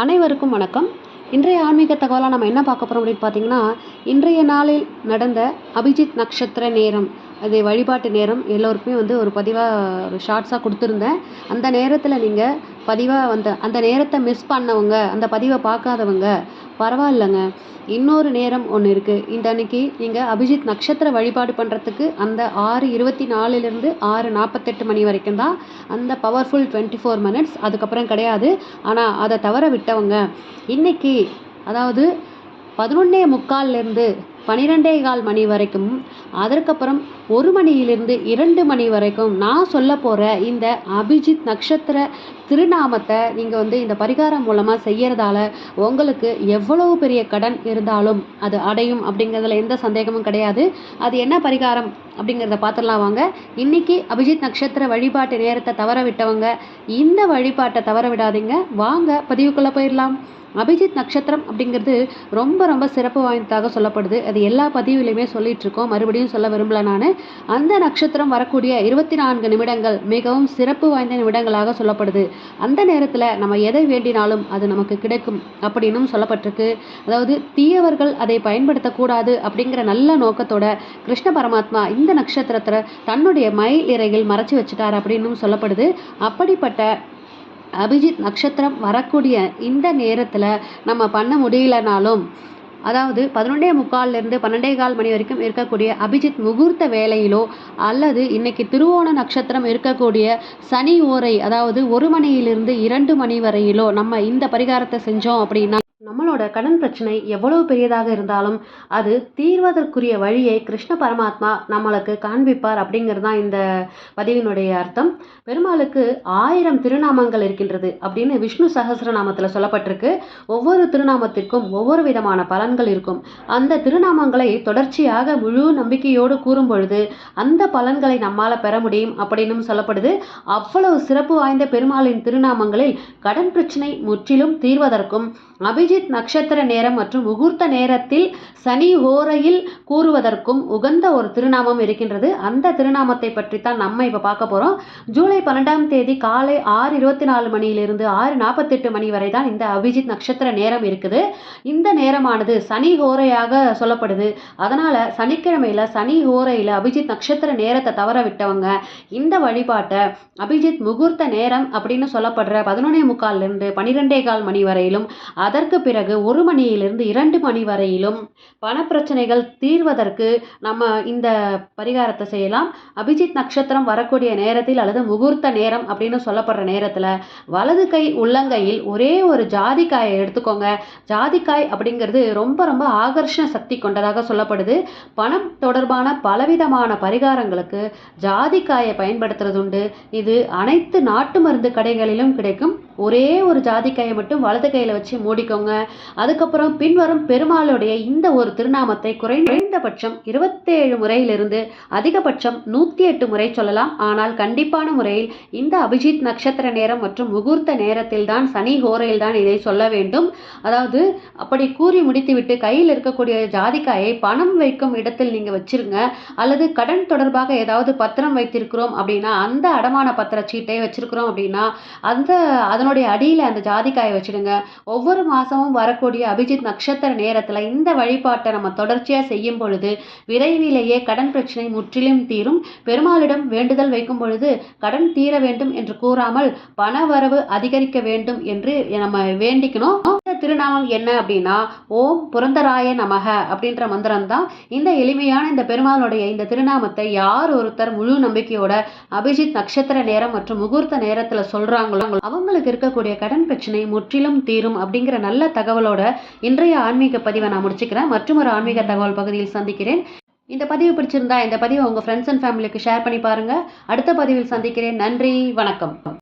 அனைவருக்கும் வணக்கம். இன்றைய ஆன்மீக தகவலாக நம்ம என்ன பார்க்க போகிறோம் அப்படின்னு பார்த்தீங்கன்னா இன்றைய நாளில் நடந்த அபிஜித் நட்சத்திர நேரம் அது வழிபாட்டு நேரம் எல்லோருக்குமே வந்து ஒரு பதிவாக ஒரு ஷார்ட்ஸாக கொடுத்துருந்தேன். அந்த நேரத்தில் நீங்கள் பதிவாக வந்த அந்த நேரத்தை மிஸ் பண்ணவங்க அந்த பதிவை பார்க்காதவங்க பரவாயில்லைங்க. இன்னொரு நேரம் ஒன்று இருக்குது இந்த அன்னைக்கு நீங்கள் அபிஜித் நட்சத்திர வழிபாடு பண்ணுறதுக்கு அந்த ஆறு இருபத்தி நாலுலேருந்து ஆறு நாற்பத்தெட்டு மணி வரைக்கும் தான் அந்த பவர்ஃபுல் டுவெண்ட்டி ஃபோர் மினிட்ஸ் அதுக்கப்புறம் கிடையாது. ஆனால் அதை தவற விட்டவங்க. இன்னைக்கு அதாவது பதினொன்னே முக்கால்லேருந்து பனிரெண்டே கால் மணி வரைக்கும் அதற்கப்புறம் ஒரு மணியிலிருந்து இரண்டு மணி வரைக்கும் நான் சொல்ல போகிற இந்த அபிஜித் நட்சத்திர திருநாமத்தை நீங்கள் வந்து இந்த பரிகாரம் மூலமாக செய்கிறதால உங்களுக்கு எவ்வளவு பெரிய கடன் இருந்தாலும் அது அடையும் அப்படிங்கிறதுல எந்த சந்தேகமும் கிடையாது. அது என்ன பரிகாரம் அப்படிங்கிறத பார்த்துடலாம் வாங்க. இன்னைக்கு அபிஜித் நட்சத்திர வழிபாட்டு நேரத்தை தவற விட்டவங்க இந்த வழிபாட்டை தவற விடாதீங்க. வாங்க பதிவுக்குள்ளே போயிடலாம். அபிஜித் நட்சத்திரம் அப்படிங்கிறது ரொம்ப ரொம்ப சிறப்பு வாய்ந்ததாக சொல்லப்படுது. அது எல்லா பதிவுலையுமே சொல்லிட்டு இருக்கோம். மறுபடியும் சொல்ல விரும்பல நான். அந்த நட்சத்திரம் வரக்கூடிய இருபத்தி நான்கு நிமிடங்கள் மிகவும் சிறப்பு வாய்ந்த நிமிடங்களாக சொல்லப்படுது. அந்த நேரத்தில் நம்ம எதை வேண்டினாலும் அது நமக்கு கிடைக்கும் அப்படின்னும் சொல்லப்பட்டிருக்கு. அதாவது தீயவர்கள் அதை பயன்படுத்தக்கூடாது அப்படிங்கிற நல்ல நோக்கத்தோட கிருஷ்ண பரமாத்மா இந்த நட்சத்திரத்தை தன்னுடைய மயில் இறையில் மறைச்சு வச்சுட்டார் அப்படின்னும் சொல்லப்படுது. அப்படிப்பட்ட அபிஜித் நட்சத்திரம் வரக்கூடிய இந்த நேரத்தில் நம்ம பண்ண முடியலனாலும் அதாவது பதினொன்றே முக்கால்லேருந்து பன்னெண்டே கால் மணி வரைக்கும் இருக்கக்கூடிய அபிஜித் முகூர்த்த வேலையிலோ அல்லது இன்னைக்கு திருவோண நட்சத்திரம் இருக்கக்கூடிய சனி ஓரை அதாவது ஒரு மணியிலிருந்து இரண்டு மணி வரையிலோ நம்ம இந்த பரிகாரத்தை செஞ்சோம் அப்படின்னா நம்மளோட கடன் பிரச்சனை எவ்வளவு பெரியதாக இருந்தாலும் அது தீர்வதற்குரிய வழியை கிருஷ்ண பரமாத்மா நம்மளுக்கு காண்பிப்பார் அப்படிங்கிறது தான் இந்த பதிவினுடைய அர்த்தம். பெருமாளுக்கு ஆயிரம் திருநாமங்கள் இருக்கின்றது அப்படின்னு விஷ்ணு சகசிரநாமத்தில் சொல்லப்பட்டிருக்கு. ஒவ்வொரு திருநாமத்திற்கும் ஒவ்வொரு விதமான பலன்கள் இருக்கும். அந்த திருநாமங்களை தொடர்ச்சியாக முழு நம்பிக்கையோடு கூறும் பொழுது அந்த பலன்களை நம்மால் பெற முடியும் அப்படின்னும் சொல்லப்படுது. அவ்வளவு சிறப்பு வாய்ந்த பெருமாளின் திருநாமங்களில் கடன் பிரச்சனை முற்றிலும் தீர்வதற்கும் அபிஜித் நட்சத்திர நேரம் மற்றும் முகூர்த்த நேரத்தில் சனி ஓரையில் கூறுவதற்கும் உகந்த ஒரு திருநாமம் இருக்கின்றது. அந்த திருநாமத்தை பற்றி தான் நம்ம இப்போ பார்க்க போகிறோம் ஜூலை பன்னெண்டாம் தேதி காலை ஆறு இருபத்தி நாலு மணியிலிருந்து ஆறு நாற்பத்தெட்டு மணி வரை தான் இந்த அபிஜித் நட்சத்திர நேரம் இருக்குது. இந்த நேரமானது சனி ஹோரையாக சொல்லப்படுது. அதனால் சனிக்கிழமையில் சனி ஹோரையில் அபிஜித் நட்சத்திர நேரத்தை தவற விட்டவங்க இந்த வழிபாட்டை அபிஜித் முகூர்த்த நேரம் அப்படின்னு சொல்லப்படுற பதினொன்னே முக்கால்லேருந்து பன்னிரெண்டே கால் மணி வரையிலும் அதற்கு பிறகு ஒரு மணியிலிருந்து இரண்டு மணி வரையிலும் பணப்பிரச்சனைகள் தீர்வதற்கு நம்ம இந்த பரிகாரத்தை செய்யலாம். அபிஜித் நட்சத்திரம் வரக்கூடிய நேரத்தில் அல்லது முகூர்த்த நேரம் அப்படின்னு சொல்லப்படுற நேரத்தில் வலது கை உள்ளங்கையில் ஒரே ஒரு ஜாதிக்காயை எடுத்துக்கோங்க. ஜாதிக்காய் அப்படிங்கிறது ரொம்ப ரொம்ப ஆகர்ஷண சக்தி கொண்டதாக சொல்லப்படுது. பணம் தொடர்பான பலவிதமான பரிகாரங்களுக்கு ஜாதிக்காயை பயன்படுத்துறது உண்டு இது அனைத்து நாட்டு மருந்து கடைகளிலும் கிடைக்கும். ஒரே ஒரு ஜாதிக்காயை மட்டும் வலது கையில் வச்சு மூடிக்கோங்க. அதுக்கப்புறம் பின்வரும் பெருமாளுடைய இந்த ஒரு திருநாமத்தை குறைந்தபட்சம் இருபத்தேழு முறையிலிருந்து அதிகபட்சம் நூற்றி எட்டு முறை சொல்லலாம். ஆனால் கண்டிப்பான முறையில் இந்த அபிஜித் நட்சத்திர நேரம் மற்றும் முகூர்த்த நேரத்தில் தான் சனி ஹோரையில் தான் இதை சொல்ல வேண்டும். அதாவது அப்படி கூறி முடித்துவிட்டு கையில் இருக்கக்கூடிய ஜாதிக்காயை பணம் வைக்கும் இடத்தில் நீங்கள் வச்சிருங்க. அல்லது கடன் தொடர்பாக ஏதாவது பத்திரம் வைத்திருக்கிறோம் அப்படின்னா அந்த அடமான பத்திர சீட்டை வச்சிருக்கிறோம் அப்படின்னா அந்த அதனுடைய அடியில் அந்த ஜாதிக்காயை வச்சிடுங்க. ஒவ்வொரு மாதமும் வரக்கூடிய அபிஜித் நட்சத்திர நேரத்தில் இந்த வழிபாட்டை நம்ம தொடர்ச்சியாக செய்யும் பொழுது விரைவிலேயே கடன் பிரச்சனை முற்றிலும் தீரும். பெருமாளிடம் வேண்டுதல் வைக்கும் பொழுது கடன் தீர வேண்டும் என்று கூறாமல் பண வரவு அதிகரிக்க வேண்டும் என்று நம்ம வேண்டிக்கணும். இந்த திருநாமம் என்ன அப்படின்னா ஓம் புரந்தராய நமக அப்படின்ற மந்திரம் தான் இந்த எளிமையான இந்த பெருமாளுடைய இந்த திருநாமத்தை யார் ஒருத்தர் முழு நம்பிக்கையோட அபிஜித் நட்சத்திர நேரம் மற்றும் முகூர்த்த நேரத்தில் சொல்கிறாங்களோ அவங்களுக்கு இருக்கக்கூடிய கடன் பிரச்சனை முற்றிலும் தீரும் அப்படிங்கிற நல்ல தகவலோட இன்றைய ஆன்மீக பதிவை நான் முடிச்சுக்கிறேன். மற்றும் ஒரு ஆன்மீக தகவல் பகுதியில் சந்திக்கிறேன். இந்த பதிவு பிடிச்சிருந்தா இந்த பதிவை உங்கள் ஃப்ரெண்ட்ஸ் அண்ட் ஃபேமிலிக்கு ஷேர் பண்ணி பாருங்கள் அடுத்த பதிவில் சந்திக்கிறேன். நன்றி வணக்கம்.